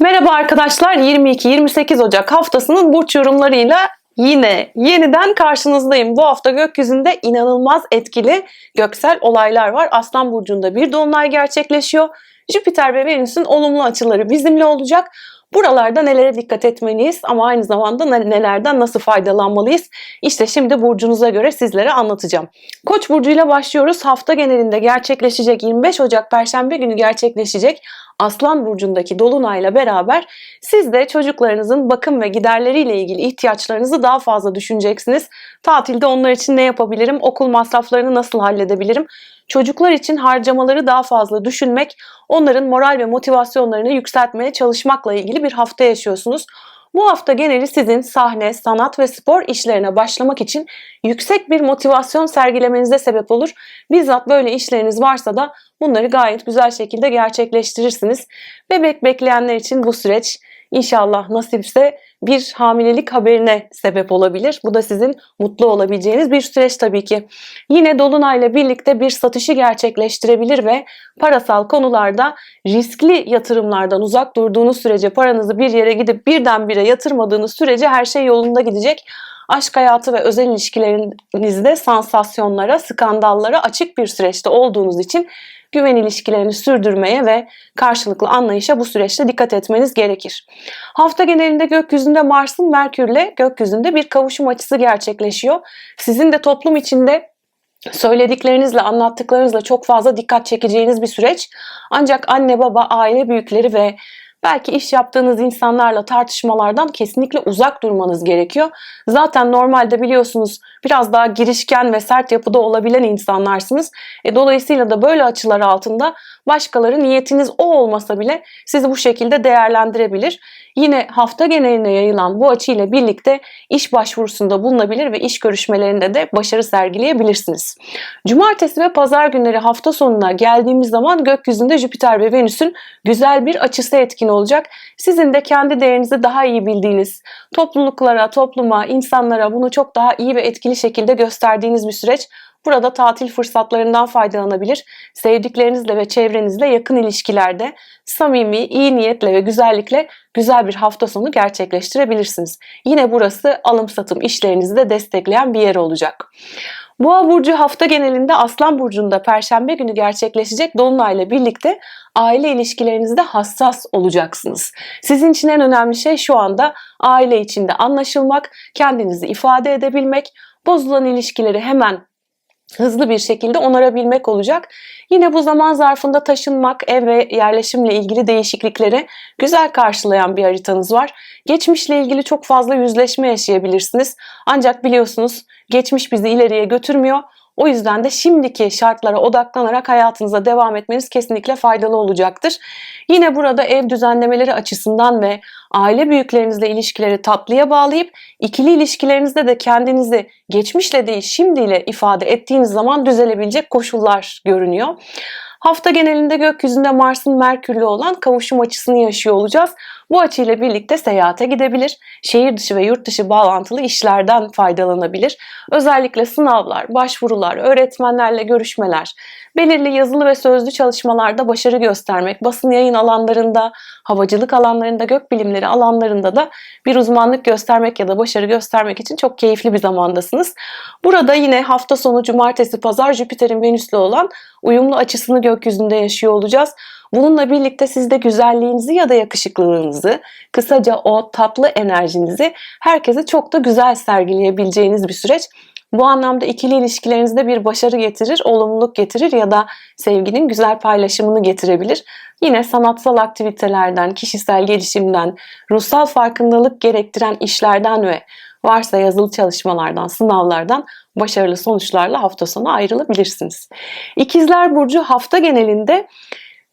Merhaba arkadaşlar 22-28 Ocak haftasının burç yorumlarıyla yine yeniden karşınızdayım. Bu hafta gökyüzünde inanılmaz etkili göksel olaylar var. Aslan Burcu'nda bir dolunay gerçekleşiyor. Jüpiter ve Venüs'ün olumlu açıları bizimle olacak. Buralarda nelere dikkat etmeliyiz ama aynı zamanda ne- nelerden nasıl faydalanmalıyız? İşte şimdi burcunuza göre sizlere anlatacağım. Koç burcuyla başlıyoruz. Hafta genelinde gerçekleşecek 25 Ocak Perşembe günü gerçekleşecek Aslan burcundaki dolunayla beraber siz de çocuklarınızın bakım ve giderleriyle ilgili ihtiyaçlarınızı daha fazla düşüneceksiniz. Tatilde onlar için ne yapabilirim? Okul masraflarını nasıl halledebilirim? Çocuklar için harcamaları daha fazla düşünmek, onların moral ve motivasyonlarını yükseltmeye çalışmakla ilgili bir hafta yaşıyorsunuz. Bu hafta geneli sizin sahne, sanat ve spor işlerine başlamak için yüksek bir motivasyon sergilemenize sebep olur. Bizzat böyle işleriniz varsa da bunları gayet güzel şekilde gerçekleştirirsiniz. Bebek bekleyenler için bu süreç inşallah nasipse bir hamilelik haberine sebep olabilir. Bu da sizin mutlu olabileceğiniz bir süreç tabii ki. Yine Dolunay'la birlikte bir satışı gerçekleştirebilir ve parasal konularda riskli yatırımlardan uzak durduğunuz sürece paranızı bir yere gidip birdenbire yatırmadığınız sürece her şey yolunda gidecek. Aşk hayatı ve özel ilişkilerinizde sansasyonlara, skandallara açık bir süreçte olduğunuz için güven ilişkilerini sürdürmeye ve karşılıklı anlayışa bu süreçte dikkat etmeniz gerekir. Hafta genelinde gökyüzünde Mars'ın Merkür'le gökyüzünde bir kavuşum açısı gerçekleşiyor. Sizin de toplum içinde söylediklerinizle, anlattıklarınızla çok fazla dikkat çekeceğiniz bir süreç. Ancak anne, baba, aile büyükleri ve belki iş yaptığınız insanlarla tartışmalardan kesinlikle uzak durmanız gerekiyor. Zaten normalde biliyorsunuz biraz daha girişken ve sert yapıda olabilen insanlarsınız. E, dolayısıyla da böyle açılar altında başkaları niyetiniz o olmasa bile sizi bu şekilde değerlendirebilir. Yine hafta geneline yayılan bu açıyla birlikte iş başvurusunda bulunabilir ve iş görüşmelerinde de başarı sergileyebilirsiniz. Cumartesi ve pazar günleri hafta sonuna geldiğimiz zaman gökyüzünde Jüpiter ve Venüs'ün güzel bir açısı etkin olacak. Sizin de kendi değerinizi daha iyi bildiğiniz, topluluklara, topluma, insanlara bunu çok daha iyi ve etkili şekilde gösterdiğiniz bir süreç. Burada tatil fırsatlarından faydalanabilir. Sevdiklerinizle ve çevrenizle yakın ilişkilerde samimi, iyi niyetle ve güzellikle güzel bir hafta sonu gerçekleştirebilirsiniz. Yine burası alım satım işlerinizi de destekleyen bir yer olacak. Boğa burcu hafta genelinde Aslan burcunda perşembe günü gerçekleşecek dolunayla birlikte aile ilişkilerinizde hassas olacaksınız. Sizin için en önemli şey şu anda aile içinde anlaşılmak, kendinizi ifade edebilmek, bozulan ilişkileri hemen hızlı bir şekilde onarabilmek olacak. Yine bu zaman zarfında taşınmak, ev ve yerleşimle ilgili değişiklikleri güzel karşılayan bir haritanız var. Geçmişle ilgili çok fazla yüzleşme yaşayabilirsiniz. Ancak biliyorsunuz geçmiş bizi ileriye götürmüyor. O yüzden de şimdiki şartlara odaklanarak hayatınıza devam etmeniz kesinlikle faydalı olacaktır. Yine burada ev düzenlemeleri açısından ve aile büyüklerinizle ilişkileri tatlıya bağlayıp ikili ilişkilerinizde de kendinizi geçmişle değil şimdiyle ifade ettiğiniz zaman düzelebilecek koşullar görünüyor. Hafta genelinde gökyüzünde Mars'ın Merkür'le olan kavuşum açısını yaşıyor olacağız. Bu açıyla birlikte seyahate gidebilir, şehir dışı ve yurt dışı bağlantılı işlerden faydalanabilir. Özellikle sınavlar, başvurular, öğretmenlerle görüşmeler, belirli yazılı ve sözlü çalışmalarda başarı göstermek, basın yayın alanlarında, havacılık alanlarında, gökbilimleri alanlarında da bir uzmanlık göstermek ya da başarı göstermek için çok keyifli bir zamandasınız. Burada yine hafta sonu cumartesi pazar Jüpiter'in Venüs'le olan uyumlu açısını gökyüzünde yaşıyor olacağız. Bununla birlikte siz de güzelliğinizi ya da yakışıklılığınızı, kısaca o tatlı enerjinizi herkese çok da güzel sergileyebileceğiniz bir süreç. Bu anlamda ikili ilişkilerinizde bir başarı getirir, olumluluk getirir ya da sevginin güzel paylaşımını getirebilir. Yine sanatsal aktivitelerden, kişisel gelişimden, ruhsal farkındalık gerektiren işlerden ve varsa yazılı çalışmalardan, sınavlardan başarılı sonuçlarla hafta sonu ayrılabilirsiniz. İkizler Burcu hafta genelinde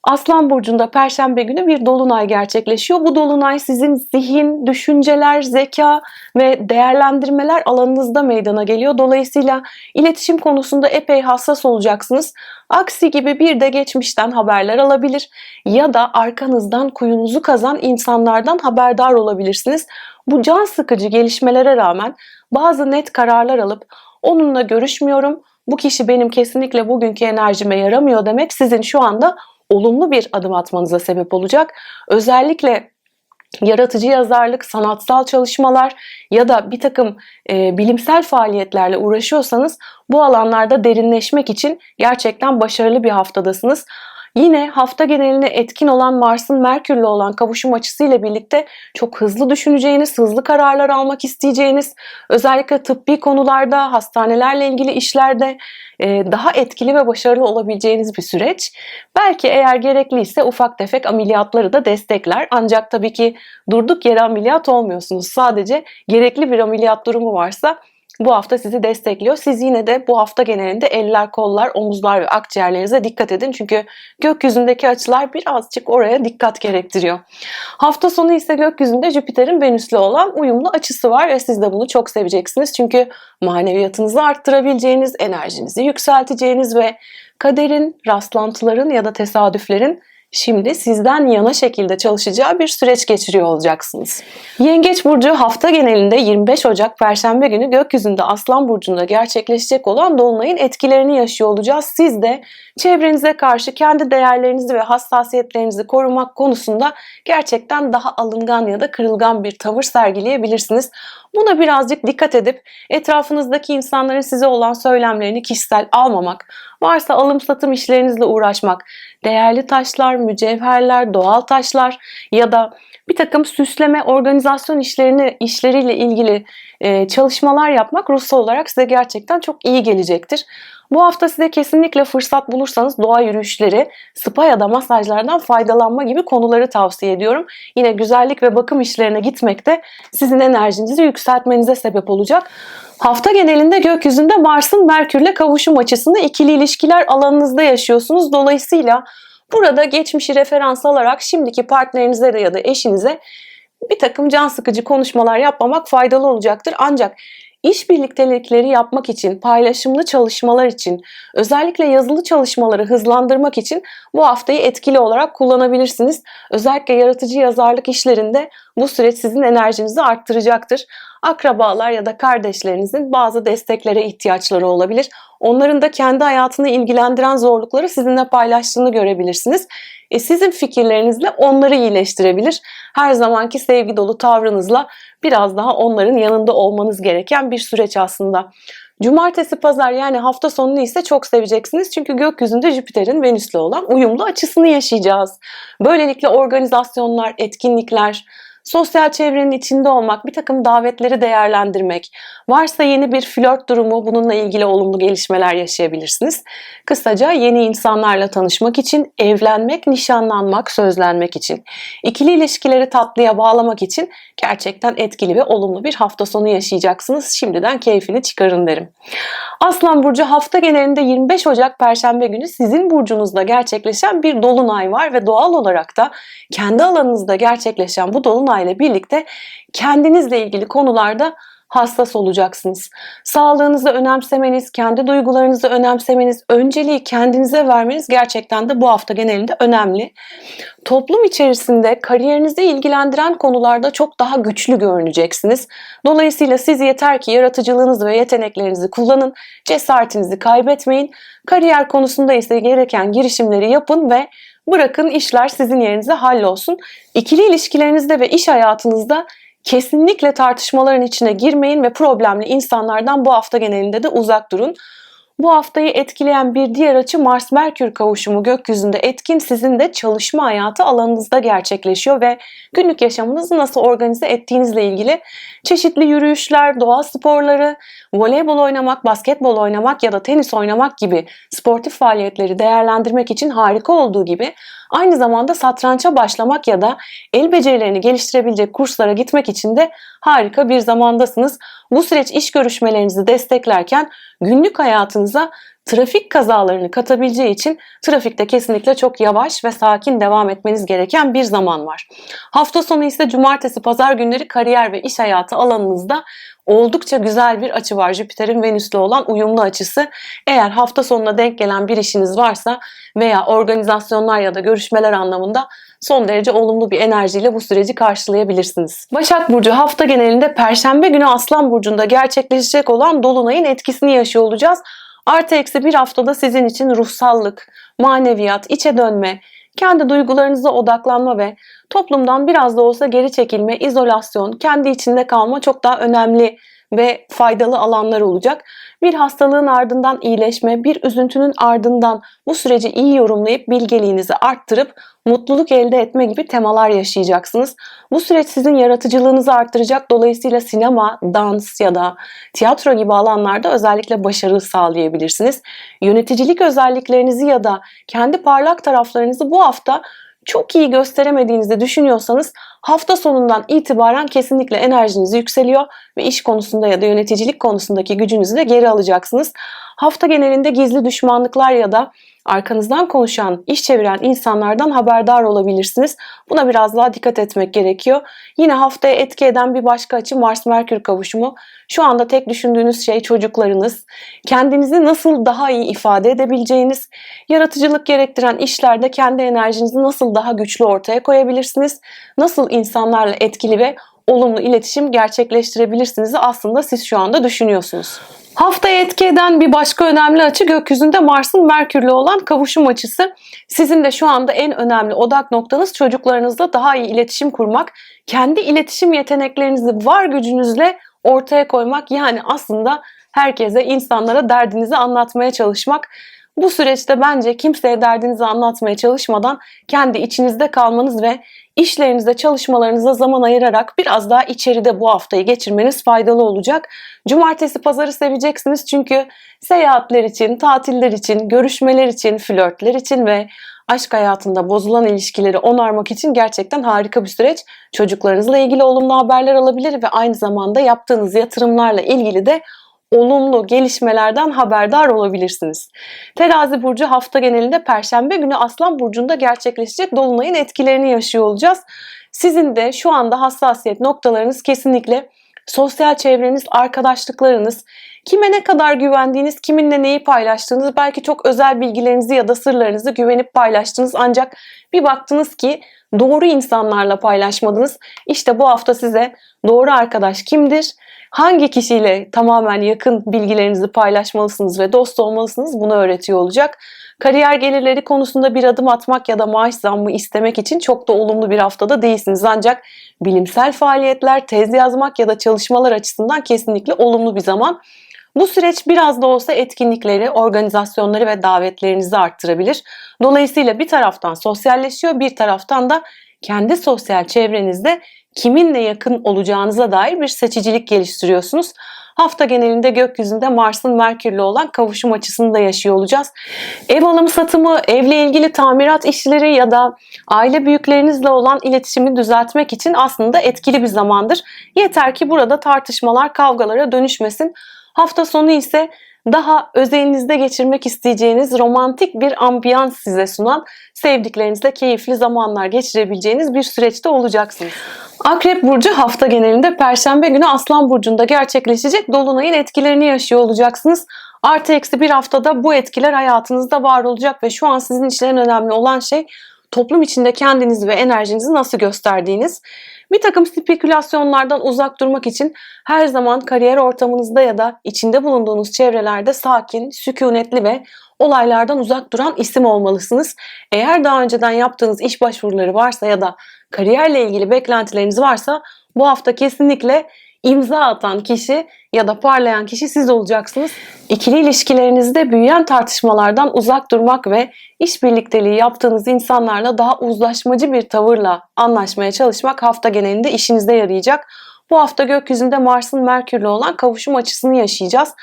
Aslan Burcu'nda Perşembe günü bir dolunay gerçekleşiyor. Bu dolunay sizin zihin, düşünceler, zeka ve değerlendirmeler alanınızda meydana geliyor. Dolayısıyla iletişim konusunda epey hassas olacaksınız. Aksi gibi bir de geçmişten haberler alabilir ya da arkanızdan kuyunuzu kazan insanlardan haberdar olabilirsiniz. Bu can sıkıcı gelişmelere rağmen bazı net kararlar alıp onunla görüşmüyorum, bu kişi benim kesinlikle bugünkü enerjime yaramıyor demek sizin şu anda olumlu bir adım atmanıza sebep olacak. Özellikle yaratıcı yazarlık, sanatsal çalışmalar ya da bir takım e, bilimsel faaliyetlerle uğraşıyorsanız bu alanlarda derinleşmek için gerçekten başarılı bir haftadasınız. Yine hafta geneline etkin olan Mars'ın Merkür'le olan kavuşum açısıyla birlikte çok hızlı düşüneceğiniz, hızlı kararlar almak isteyeceğiniz, özellikle tıbbi konularda, hastanelerle ilgili işlerde e, daha etkili ve başarılı olabileceğiniz bir süreç. Belki eğer gerekliyse ufak tefek ameliyatları da destekler. Ancak tabii ki durduk yere ameliyat olmuyorsunuz. Sadece gerekli bir ameliyat durumu varsa bu hafta sizi destekliyor. Siz yine de bu hafta genelinde eller, kollar, omuzlar ve akciğerlerinize dikkat edin. Çünkü gökyüzündeki açılar birazcık oraya dikkat gerektiriyor. Hafta sonu ise gökyüzünde Jüpiter'in Venüs'le olan uyumlu açısı var ve siz de bunu çok seveceksiniz. Çünkü maneviyatınızı arttırabileceğiniz, enerjinizi yükselteceğiniz ve kaderin, rastlantıların ya da tesadüflerin şimdi sizden yana şekilde çalışacağı bir süreç geçiriyor olacaksınız. Yengeç Burcu hafta genelinde 25 Ocak Perşembe günü gökyüzünde Aslan Burcu'nda gerçekleşecek olan Dolunay'ın etkilerini yaşıyor olacağız. Siz de çevrenize karşı kendi değerlerinizi ve hassasiyetlerinizi korumak konusunda gerçekten daha alıngan ya da kırılgan bir tavır sergileyebilirsiniz. Buna birazcık dikkat edip etrafınızdaki insanların size olan söylemlerini kişisel almamak, varsa alım satım işlerinizle uğraşmak, değerli taşlar, mücevherler, doğal taşlar ya da bir takım süsleme, organizasyon işlerini işleriyle ilgili e, çalışmalar yapmak ruhsal olarak size gerçekten çok iyi gelecektir. Bu hafta size kesinlikle fırsat bulursanız doğa yürüyüşleri, spa ya da masajlardan faydalanma gibi konuları tavsiye ediyorum. Yine güzellik ve bakım işlerine gitmek de sizin enerjinizi yükseltmenize sebep olacak. Hafta genelinde gökyüzünde Mars'ın Merkür'le kavuşum açısını ikili ilişkiler alanınızda yaşıyorsunuz. Dolayısıyla burada geçmişi referans alarak şimdiki partnerinize ya da eşinize bir takım can sıkıcı konuşmalar yapmamak faydalı olacaktır. Ancak İş birliktelikleri yapmak için, paylaşımlı çalışmalar için, özellikle yazılı çalışmaları hızlandırmak için bu haftayı etkili olarak kullanabilirsiniz. Özellikle yaratıcı yazarlık işlerinde bu süreç sizin enerjinizi arttıracaktır. Akrabalar ya da kardeşlerinizin bazı desteklere ihtiyaçları olabilir. Onların da kendi hayatını ilgilendiren zorlukları sizinle paylaştığını görebilirsiniz. E sizin fikirlerinizle onları iyileştirebilir. Her zamanki sevgi dolu tavrınızla biraz daha onların yanında olmanız gereken bir süreç aslında. Cumartesi, pazar yani hafta sonunu ise çok seveceksiniz. Çünkü gökyüzünde Jüpiter'in Venüs'le olan uyumlu açısını yaşayacağız. Böylelikle organizasyonlar, etkinlikler, sosyal çevrenin içinde olmak, bir takım davetleri değerlendirmek, varsa yeni bir flört durumu bununla ilgili olumlu gelişmeler yaşayabilirsiniz. Kısaca yeni insanlarla tanışmak için, evlenmek, nişanlanmak, sözlenmek için, ikili ilişkileri tatlıya bağlamak için gerçekten etkili ve olumlu bir hafta sonu yaşayacaksınız. Şimdiden keyfini çıkarın derim. Aslan Burcu hafta genelinde 25 Ocak Perşembe günü sizin burcunuzda gerçekleşen bir dolunay var ve doğal olarak da kendi alanınızda gerçekleşen bu dolunay ile birlikte kendinizle ilgili konularda hassas olacaksınız. Sağlığınızı önemsemeniz, kendi duygularınızı önemsemeniz, önceliği kendinize vermeniz gerçekten de bu hafta genelinde önemli. Toplum içerisinde kariyerinizi ilgilendiren konularda çok daha güçlü görüneceksiniz. Dolayısıyla siz yeter ki yaratıcılığınızı ve yeteneklerinizi kullanın, cesaretinizi kaybetmeyin. Kariyer konusunda ise gereken girişimleri yapın ve bırakın işler sizin yerinize hallolsun. İkili ilişkilerinizde ve iş hayatınızda Kesinlikle tartışmaların içine girmeyin ve problemli insanlardan bu hafta genelinde de uzak durun. Bu haftayı etkileyen bir diğer açı Mars-Merkür kavuşumu. Gökyüzünde etkin sizin de çalışma hayatı alanınızda gerçekleşiyor ve günlük yaşamınızı nasıl organize ettiğinizle ilgili çeşitli yürüyüşler, doğa sporları, voleybol oynamak, basketbol oynamak ya da tenis oynamak gibi sportif faaliyetleri değerlendirmek için harika olduğu gibi aynı zamanda satrança başlamak ya da el becerilerini geliştirebilecek kurslara gitmek için de harika bir zamandasınız. Bu süreç iş görüşmelerinizi desteklerken günlük hayatınıza trafik kazalarını katabileceği için trafikte kesinlikle çok yavaş ve sakin devam etmeniz gereken bir zaman var. Hafta sonu ise cumartesi pazar günleri kariyer ve iş hayatı alanınızda oldukça güzel bir açı var. Jüpiter'in Venüs'le olan uyumlu açısı. Eğer hafta sonuna denk gelen bir işiniz varsa veya organizasyonlar ya da görüşmeler anlamında son derece olumlu bir enerjiyle bu süreci karşılayabilirsiniz. Başak Burcu hafta genelinde Perşembe günü Aslan Burcu'nda gerçekleşecek olan Dolunay'ın etkisini yaşıyor olacağız. Artı eksi bir haftada sizin için ruhsallık, maneviyat, içe dönme, kendi duygularınıza odaklanma ve toplumdan biraz da olsa geri çekilme, izolasyon, kendi içinde kalma çok daha önemli ve faydalı alanlar olacak. Bir hastalığın ardından iyileşme, bir üzüntünün ardından bu süreci iyi yorumlayıp bilgeliğinizi arttırıp mutluluk elde etme gibi temalar yaşayacaksınız. Bu süreç sizin yaratıcılığınızı arttıracak. Dolayısıyla sinema, dans ya da tiyatro gibi alanlarda özellikle başarı sağlayabilirsiniz. Yöneticilik özelliklerinizi ya da kendi parlak taraflarınızı bu hafta çok iyi gösteremediğinizi düşünüyorsanız hafta sonundan itibaren kesinlikle enerjiniz yükseliyor ve iş konusunda ya da yöneticilik konusundaki gücünüzü de geri alacaksınız. Hafta genelinde gizli düşmanlıklar ya da arkanızdan konuşan, iş çeviren insanlardan haberdar olabilirsiniz. Buna biraz daha dikkat etmek gerekiyor. Yine haftaya etki eden bir başka açı Mars-Merkür kavuşumu. Şu anda tek düşündüğünüz şey çocuklarınız. Kendinizi nasıl daha iyi ifade edebileceğiniz, yaratıcılık gerektiren işlerde kendi enerjinizi nasıl daha güçlü ortaya koyabilirsiniz, nasıl insanlarla etkili ve olumlu iletişim gerçekleştirebilirsiniz aslında siz şu anda düşünüyorsunuz. Haftaya etki eden bir başka önemli açı gökyüzünde Mars'ın Merkür'le olan kavuşum açısı. Sizin de şu anda en önemli odak noktanız çocuklarınızla daha iyi iletişim kurmak, kendi iletişim yeteneklerinizi var gücünüzle ortaya koymak yani aslında herkese, insanlara derdinizi anlatmaya çalışmak. Bu süreçte bence kimseye derdinizi anlatmaya çalışmadan kendi içinizde kalmanız ve işlerinizde, çalışmalarınıza zaman ayırarak biraz daha içeride bu haftayı geçirmeniz faydalı olacak. Cumartesi, pazarı seveceksiniz çünkü seyahatler için, tatiller için, görüşmeler için, flörtler için ve aşk hayatında bozulan ilişkileri onarmak için gerçekten harika bir süreç. Çocuklarınızla ilgili olumlu haberler alabilir ve aynı zamanda yaptığınız yatırımlarla ilgili de olumlu gelişmelerden haberdar olabilirsiniz. Terazi burcu hafta genelinde perşembe günü Aslan burcunda gerçekleşecek dolunayın etkilerini yaşıyor olacağız. Sizin de şu anda hassasiyet noktalarınız kesinlikle sosyal çevreniz, arkadaşlıklarınız, kime ne kadar güvendiğiniz, kiminle neyi paylaştığınız, belki çok özel bilgilerinizi ya da sırlarınızı güvenip paylaştınız ancak bir baktınız ki doğru insanlarla paylaşmadınız. İşte bu hafta size doğru arkadaş kimdir? Hangi kişiyle tamamen yakın bilgilerinizi paylaşmalısınız ve dost olmalısınız bunu öğretiyor olacak. Kariyer gelirleri konusunda bir adım atmak ya da maaş zammı istemek için çok da olumlu bir haftada değilsiniz. Ancak bilimsel faaliyetler, tez yazmak ya da çalışmalar açısından kesinlikle olumlu bir zaman. Bu süreç biraz da olsa etkinlikleri, organizasyonları ve davetlerinizi arttırabilir. Dolayısıyla bir taraftan sosyalleşiyor, bir taraftan da kendi sosyal çevrenizde kiminle yakın olacağınıza dair bir seçicilik geliştiriyorsunuz. Hafta genelinde gökyüzünde Mars'ın Merkür'le olan kavuşum açısını da yaşıyor olacağız. Ev alım satımı, evle ilgili tamirat işleri ya da aile büyüklerinizle olan iletişimi düzeltmek için aslında etkili bir zamandır. Yeter ki burada tartışmalar kavgalara dönüşmesin. Hafta sonu ise daha özelinizde geçirmek isteyeceğiniz romantik bir ambiyans size sunan, sevdiklerinizle keyifli zamanlar geçirebileceğiniz bir süreçte olacaksınız. Akrep Burcu hafta genelinde Perşembe günü Aslan Burcu'nda gerçekleşecek Dolunay'ın etkilerini yaşıyor olacaksınız. Artı eksi bir haftada bu etkiler hayatınızda var olacak ve şu an sizin için en önemli olan şey toplum içinde kendinizi ve enerjinizi nasıl gösterdiğiniz. Bir takım spekülasyonlardan uzak durmak için her zaman kariyer ortamınızda ya da içinde bulunduğunuz çevrelerde sakin, sükunetli ve olaylardan uzak duran isim olmalısınız. Eğer daha önceden yaptığınız iş başvuruları varsa ya da kariyerle ilgili beklentileriniz varsa bu hafta kesinlikle imza atan kişi ya da parlayan kişi siz olacaksınız. İkili ilişkilerinizde büyüyen tartışmalardan uzak durmak ve iş birlikteliği yaptığınız insanlarla daha uzlaşmacı bir tavırla anlaşmaya çalışmak hafta genelinde işinize yarayacak. Bu hafta gökyüzünde Mars'ın Merkür'le olan kavuşum açısını yaşayacağız.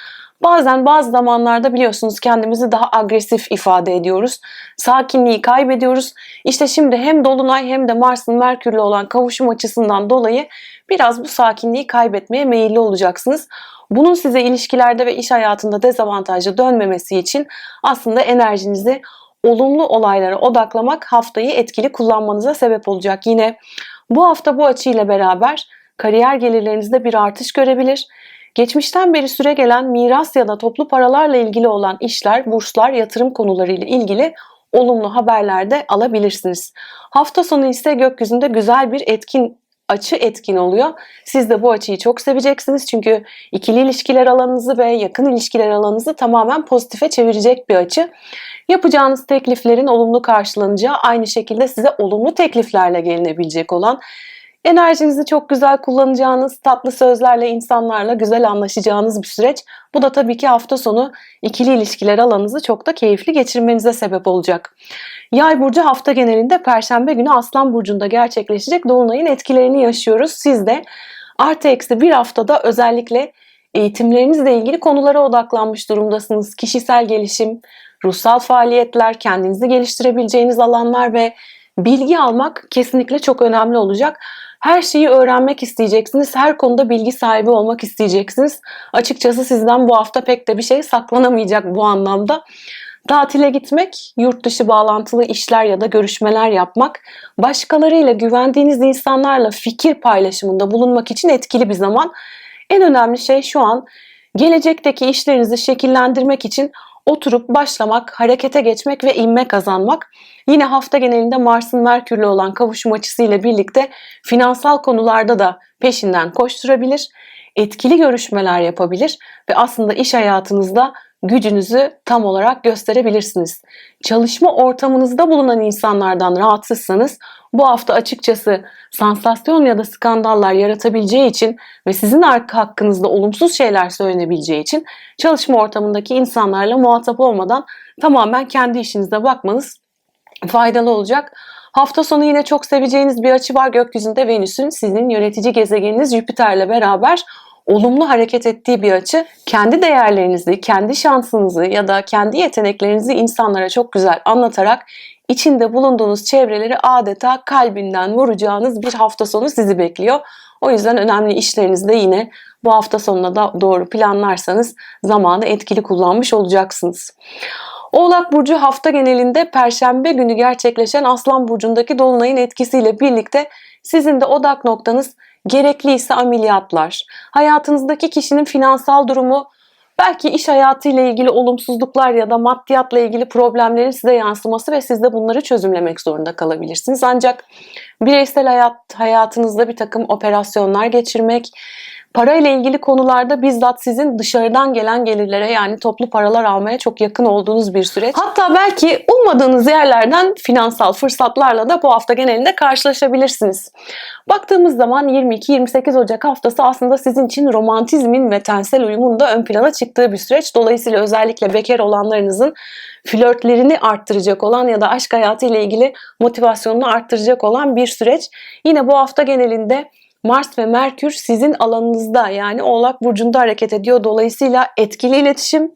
Bazen bazı zamanlarda biliyorsunuz kendimizi daha agresif ifade ediyoruz. Sakinliği kaybediyoruz. İşte şimdi hem Dolunay hem de Mars'ın Merkür'le olan kavuşum açısından dolayı biraz bu sakinliği kaybetmeye meyilli olacaksınız. Bunun size ilişkilerde ve iş hayatında dezavantajlı dönmemesi için aslında enerjinizi olumlu olaylara odaklamak haftayı etkili kullanmanıza sebep olacak. Yine bu hafta bu açıyla beraber kariyer gelirlerinizde bir artış görebilir. Geçmişten beri süre gelen miras ya da toplu paralarla ilgili olan işler, burslar, yatırım konularıyla ilgili olumlu haberler de alabilirsiniz. Hafta sonu ise gökyüzünde güzel bir etkin açı etkin oluyor. Siz de bu açıyı çok seveceksiniz çünkü ikili ilişkiler alanınızı ve yakın ilişkiler alanınızı tamamen pozitife çevirecek bir açı. Yapacağınız tekliflerin olumlu karşılanacağı, aynı şekilde size olumlu tekliflerle gelinebilecek olan Enerjinizi çok güzel kullanacağınız, tatlı sözlerle insanlarla güzel anlaşacağınız bir süreç. Bu da tabii ki hafta sonu ikili ilişkiler alanınızı çok da keyifli geçirmenize sebep olacak. Yay burcu hafta genelinde Perşembe günü Aslan burcunda gerçekleşecek dolunayın etkilerini yaşıyoruz. Siz de artı eksi bir haftada özellikle eğitimlerinizle ilgili konulara odaklanmış durumdasınız. Kişisel gelişim, ruhsal faaliyetler, kendinizi geliştirebileceğiniz alanlar ve bilgi almak kesinlikle çok önemli olacak. Her şeyi öğrenmek isteyeceksiniz. Her konuda bilgi sahibi olmak isteyeceksiniz. Açıkçası sizden bu hafta pek de bir şey saklanamayacak bu anlamda. Tatile gitmek, yurt dışı bağlantılı işler ya da görüşmeler yapmak, başkalarıyla güvendiğiniz insanlarla fikir paylaşımında bulunmak için etkili bir zaman. En önemli şey şu an gelecekteki işlerinizi şekillendirmek için oturup başlamak, harekete geçmek ve inme kazanmak. Yine hafta genelinde Mars'ın Merkür'le olan kavuşum açısıyla birlikte finansal konularda da peşinden koşturabilir, etkili görüşmeler yapabilir ve aslında iş hayatınızda gücünüzü tam olarak gösterebilirsiniz. Çalışma ortamınızda bulunan insanlardan rahatsızsanız bu hafta açıkçası sansasyon ya da skandallar yaratabileceği için ve sizin arka hakkınızda olumsuz şeyler söylenebileceği için çalışma ortamındaki insanlarla muhatap olmadan tamamen kendi işinize bakmanız faydalı olacak. Hafta sonu yine çok seveceğiniz bir açı var gökyüzünde Venüs'ün sizin yönetici gezegeniniz Jüpiter'le beraber olumlu hareket ettiği bir açı kendi değerlerinizi, kendi şansınızı ya da kendi yeteneklerinizi insanlara çok güzel anlatarak içinde bulunduğunuz çevreleri adeta kalbinden vuracağınız bir hafta sonu sizi bekliyor. O yüzden önemli işlerinizde yine bu hafta sonuna da doğru planlarsanız zamanı etkili kullanmış olacaksınız. Oğlak Burcu hafta genelinde Perşembe günü gerçekleşen Aslan Burcu'ndaki Dolunay'ın etkisiyle birlikte sizin de odak noktanız gerekliyse ameliyatlar, hayatınızdaki kişinin finansal durumu, belki iş hayatıyla ilgili olumsuzluklar ya da maddiyatla ilgili problemlerin size yansıması ve siz de bunları çözümlemek zorunda kalabilirsiniz. Ancak bireysel hayat hayatınızda bir takım operasyonlar geçirmek, Parayla ilgili konularda bizzat sizin dışarıdan gelen gelirlere yani toplu paralar almaya çok yakın olduğunuz bir süreç. Hatta belki ummadığınız yerlerden finansal fırsatlarla da bu hafta genelinde karşılaşabilirsiniz. Baktığımız zaman 22-28 Ocak haftası aslında sizin için romantizmin ve tensel uyumun da ön plana çıktığı bir süreç. Dolayısıyla özellikle bekar olanlarınızın flörtlerini arttıracak olan ya da aşk hayatı ile ilgili motivasyonunu arttıracak olan bir süreç. Yine bu hafta genelinde Mars ve Merkür sizin alanınızda yani Oğlak Burcu'nda hareket ediyor. Dolayısıyla etkili iletişim,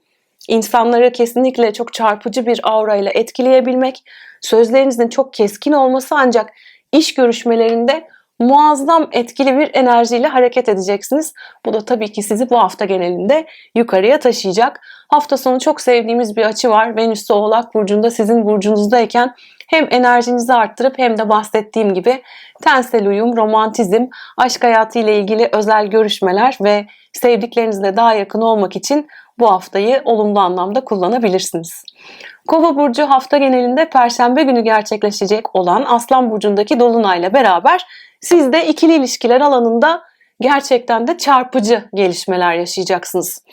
insanları kesinlikle çok çarpıcı bir aurayla etkileyebilmek, sözlerinizin çok keskin olması ancak iş görüşmelerinde muazzam etkili bir enerjiyle hareket edeceksiniz. Bu da tabii ki sizi bu hafta genelinde yukarıya taşıyacak. Hafta sonu çok sevdiğimiz bir açı var. Venüs Oğlak Burcu'nda sizin burcunuzdayken hem enerjinizi arttırıp hem de bahsettiğim gibi tensel uyum, romantizm, aşk hayatı ile ilgili özel görüşmeler ve sevdiklerinizle daha yakın olmak için bu haftayı olumlu anlamda kullanabilirsiniz. Kova burcu hafta genelinde perşembe günü gerçekleşecek olan Aslan burcundaki dolunayla beraber siz de ikili ilişkiler alanında gerçekten de çarpıcı gelişmeler yaşayacaksınız.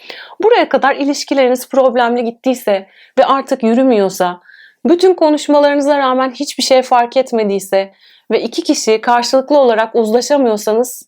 Buraya kadar ilişkileriniz problemli gittiyse ve artık yürümüyorsa, bütün konuşmalarınıza rağmen hiçbir şey fark etmediyse ve iki kişi karşılıklı olarak uzlaşamıyorsanız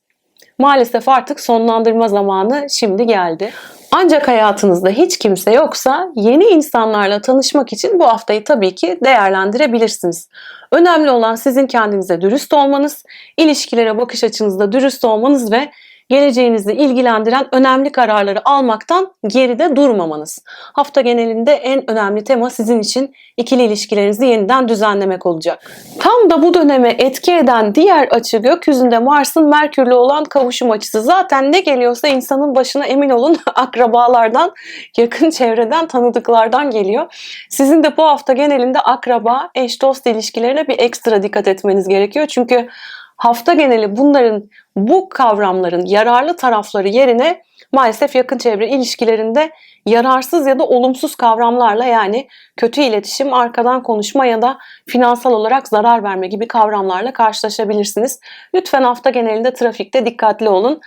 maalesef artık sonlandırma zamanı şimdi geldi. Ancak hayatınızda hiç kimse yoksa yeni insanlarla tanışmak için bu haftayı tabii ki değerlendirebilirsiniz. Önemli olan sizin kendinize dürüst olmanız, ilişkilere bakış açınızda dürüst olmanız ve geleceğinizi ilgilendiren önemli kararları almaktan geride durmamanız. Hafta genelinde en önemli tema sizin için ikili ilişkilerinizi yeniden düzenlemek olacak. Tam da bu döneme etki eden diğer açı gökyüzünde Mars'ın Merkür'le olan kavuşum açısı. Zaten ne geliyorsa insanın başına emin olun akrabalardan, yakın çevreden, tanıdıklardan geliyor. Sizin de bu hafta genelinde akraba, eş dost ilişkilerine bir ekstra dikkat etmeniz gerekiyor. Çünkü hafta geneli bunların bu kavramların yararlı tarafları yerine maalesef yakın çevre ilişkilerinde yararsız ya da olumsuz kavramlarla yani kötü iletişim, arkadan konuşma ya da finansal olarak zarar verme gibi kavramlarla karşılaşabilirsiniz. Lütfen hafta genelinde trafikte dikkatli olun.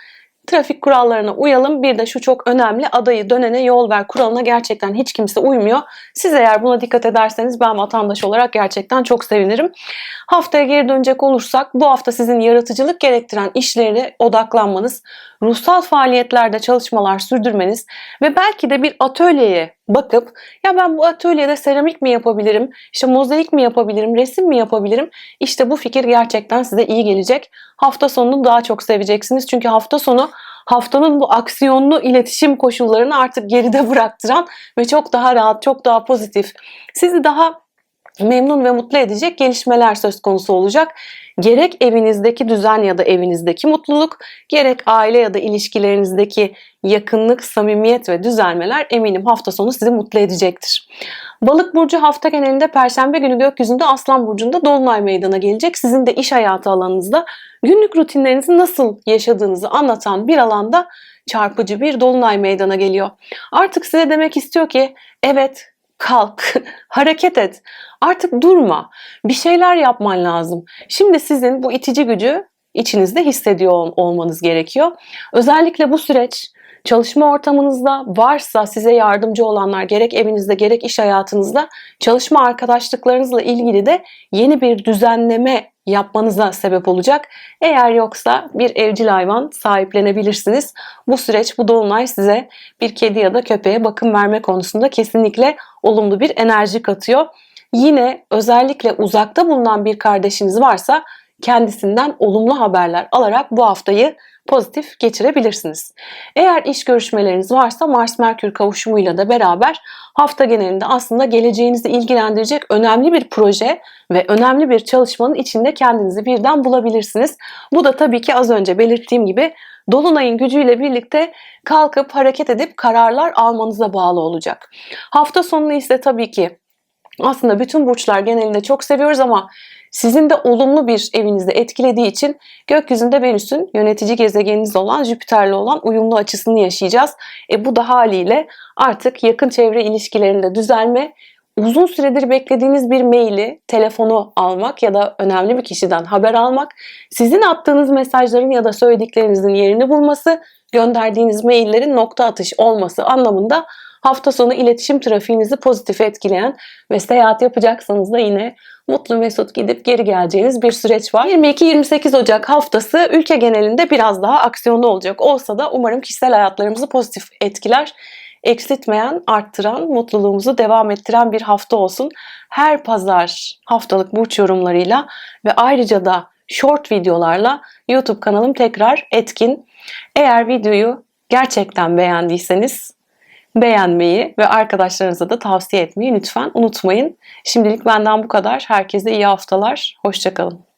Trafik kurallarına uyalım. Bir de şu çok önemli adayı dönene yol ver kuralına gerçekten hiç kimse uymuyor. Siz eğer buna dikkat ederseniz ben vatandaş olarak gerçekten çok sevinirim. Haftaya geri dönecek olursak bu hafta sizin yaratıcılık gerektiren işlerine odaklanmanız, ruhsal faaliyetlerde çalışmalar sürdürmeniz ve belki de bir atölyeye bakıp ya ben bu atölyede seramik mi yapabilirim, işte mozaik mi yapabilirim, resim mi yapabilirim? İşte bu fikir gerçekten size iyi gelecek. Hafta sonunu daha çok seveceksiniz. Çünkü hafta sonu haftanın bu aksiyonlu iletişim koşullarını artık geride bıraktıran ve çok daha rahat, çok daha pozitif, sizi daha memnun ve mutlu edecek gelişmeler söz konusu olacak. Gerek evinizdeki düzen ya da evinizdeki mutluluk, gerek aile ya da ilişkilerinizdeki yakınlık, samimiyet ve düzelmeler eminim hafta sonu sizi mutlu edecektir. Balık burcu hafta genelinde perşembe günü gökyüzünde Aslan burcunda dolunay meydana gelecek. Sizin de iş hayatı alanınızda günlük rutinlerinizi nasıl yaşadığınızı anlatan bir alanda çarpıcı bir dolunay meydana geliyor. Artık size demek istiyor ki evet kalk, hareket et. Artık durma. Bir şeyler yapman lazım. Şimdi sizin bu itici gücü içinizde hissediyor olmanız gerekiyor. Özellikle bu süreç çalışma ortamınızda varsa size yardımcı olanlar gerek evinizde gerek iş hayatınızda çalışma arkadaşlıklarınızla ilgili de yeni bir düzenleme yapmanıza sebep olacak. Eğer yoksa bir evcil hayvan sahiplenebilirsiniz. Bu süreç, bu dolunay size bir kedi ya da köpeğe bakım verme konusunda kesinlikle olumlu bir enerji katıyor. Yine özellikle uzakta bulunan bir kardeşiniz varsa kendisinden olumlu haberler alarak bu haftayı pozitif geçirebilirsiniz. Eğer iş görüşmeleriniz varsa Mars Merkür kavuşumuyla da beraber hafta genelinde aslında geleceğinizi ilgilendirecek önemli bir proje ve önemli bir çalışmanın içinde kendinizi birden bulabilirsiniz. Bu da tabii ki az önce belirttiğim gibi Dolunay'ın gücüyle birlikte kalkıp hareket edip kararlar almanıza bağlı olacak. Hafta sonunu ise tabii ki aslında bütün burçlar genelinde çok seviyoruz ama sizin de olumlu bir evinizde etkilediği için gökyüzünde Venüs'ün yönetici gezegeniniz olan Jüpiter'le olan uyumlu açısını yaşayacağız. E bu da haliyle artık yakın çevre ilişkilerinde düzelme, uzun süredir beklediğiniz bir maili, telefonu almak ya da önemli bir kişiden haber almak, sizin attığınız mesajların ya da söylediklerinizin yerini bulması, gönderdiğiniz maillerin nokta atış olması anlamında hafta sonu iletişim trafiğinizi pozitif etkileyen ve seyahat yapacaksanız da yine mutlu mesut gidip geri geleceğiniz bir süreç var. 22-28 Ocak haftası ülke genelinde biraz daha aksiyonlu olacak olsa da umarım kişisel hayatlarımızı pozitif etkiler eksiltmeyen, arttıran, mutluluğumuzu devam ettiren bir hafta olsun. Her pazar haftalık burç yorumlarıyla ve ayrıca da short videolarla YouTube kanalım tekrar etkin. Eğer videoyu gerçekten beğendiyseniz beğenmeyi ve arkadaşlarınıza da tavsiye etmeyi lütfen unutmayın. Şimdilik benden bu kadar. Herkese iyi haftalar. Hoşçakalın.